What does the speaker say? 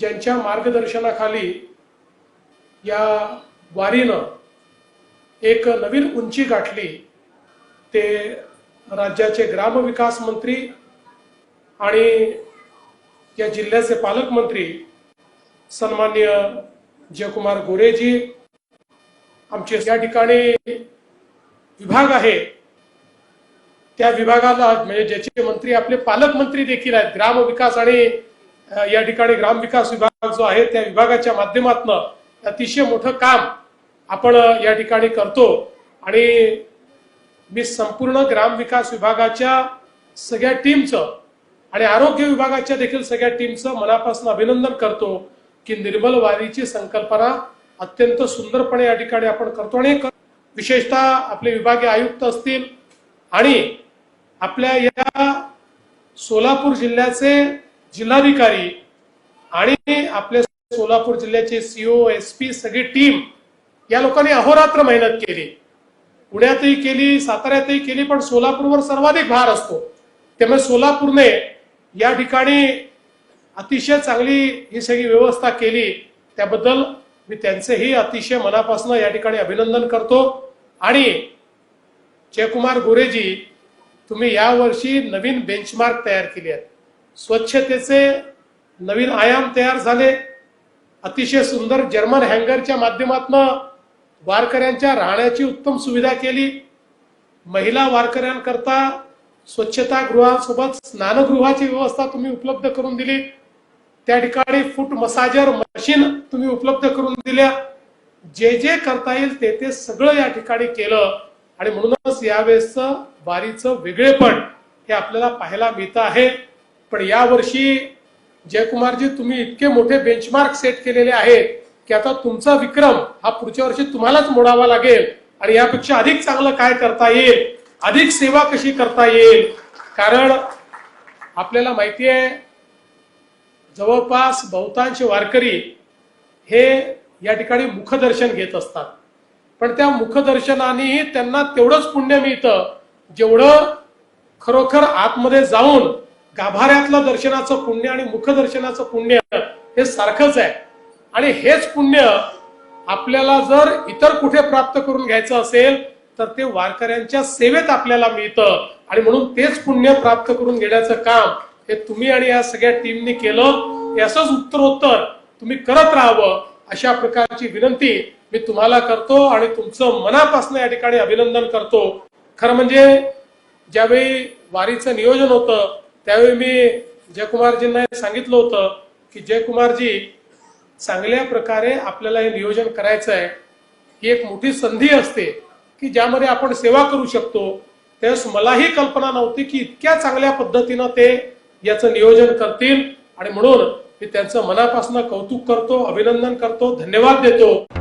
ज्यांच्या मार्गदर्शनाखाली या वारीनं एक नवीन उंची गाठली ते राज्याचे ग्रामविकास मंत्री आणि या जिल्ह्याचे पालकमंत्री सन्मान्य जयकुमार गोरेजी आमचे या ठिकाणी विभाग आहे. त्या विभागाला म्हणजे ज्याचे मंत्री आपले पालकमंत्री देखील आहेत ग्रामविकास आणि या ठिकाणी ग्रामविकास विभाग जो आहे त्या विभागाच्या माध्यमातून अतिशय मोठं काम आपण या ठिकाणी करतो. आणि मी संपूर्ण ग्रामविकास विभागाच्या सगळ्या टीमचं आणि आरोग्य विभागाच्या देखील सगळ्या टीमचं मनापासून अभिनंदन करतो की निर्मल वारीची संकल्पना अत्यंत सुंदरपणे या ठिकाणी आपण करतो. आणि विशेषतः आपले विभागीय आयुक्त असतील आणि आपल्या या सोलापूर जिल्ह्याचे जिल्हाधिकारी आणि आपले सोलापूर जिल्ह्याचे सीओ एस पी सगळी टीम या लोकांनी अहोरात्र मेहनत केली. पुण्यातही केली साताऱ्यातही केली पण सोलापूरवर सर्वाधिक भार असतो. त्यामुळे सोलापूरने या ठिकाणी अतिशय चांगली ही सगळी व्यवस्था केली. त्याबद्दल मी त्यांचेही अतिशय मनापासून या ठिकाणी अभिनंदन करतो. आणि जयकुमार गोरेजी तुम्ही यावर्षी नवीन बेंचमार्क तयार केले आहेत. स्वच्छतेचे नवीन आयाम तयार झाले. अतिशय सुंदर जर्मन हँगरच्या माध्यमातून वारकऱ्यांच्या राहण्याची उत्तम सुविधा केली. महिला वारकऱ्यांकरता स्वच्छतागृहासोबत स्नानगृहाची व्यवस्था तुम्ही उपलब्ध करून दिली. त्या ठिकाणी फूट मसाजर मशीन तुम्ही उपलब्ध करून दिल्या. जे जे करता येईल ते ते सगळं या ठिकाणी केलं. आणि म्हणूनच यावेळेसचं वारीचं वेगळेपण हे आपल्याला पाहायला मिळतं आहे. पण यावर्षी जयकुमारजी तुम्ही इतके मोठे बेंचमार्क सेट केलेले आहेत की आता तुमचा विक्रम हा पुढच्या वर्षी तुम्हालाच मोडावा लागेल. आणि यापेक्षा अधिक चांगलं काय करता येईल? अधिक सेवा कशी करता येईल? कारण आपल्याला माहिती आहे जवळपास बहुतांश वारकरी हे या ठिकाणी मुखदर्शन घेत असतात. पण त्या मुखदर्शनानेही त्यांना तेवढंच पुण्य मिळतं जेवढं खरोखर आतमध्ये जाऊन गाभाऱ्यातलं दर्शनाचं पुण्य आणि मुखदर्शनाचं पुण्य हे सारखंच आहे. आणि हेच पुण्य आपल्याला जर इतर कुठे प्राप्त करून घ्यायचं असेल तर ते वारकऱ्यांच्या सेवेत आपल्याला मिळतं. आणि म्हणून तेच पुण्य प्राप्त करून घेण्याचं काम हे तुम्ही आणि या सगळ्या टीमनी केलं हे उत्तरोत्तर तुम्ही करत राहावं अशा प्रकारची विनंती मी तुम्हाला करतो आणि तुमचं मनापासून या ठिकाणी अभिनंदन करतो. खरं म्हणजे ज्यावेळी वारीचं नियोजन होतं त्यावेळी मी जयकुमारजींना हे सांगितलं होतं की जयकुमारजी चांगल्या प्रकारे आपल्याला हे नियोजन करायचं आहे. ही एक मोठी संधी असते की ज्यामध्ये आपण सेवा करू शकतो. त्यावेळेस मलाही कल्पना नव्हती की इतक्या चांगल्या पद्धतीनं ते याचं नियोजन करतील. आणि म्हणून मी त्यांचं मनापासून कौतुक करतो अभिनंदन करतो धन्यवाद देतो.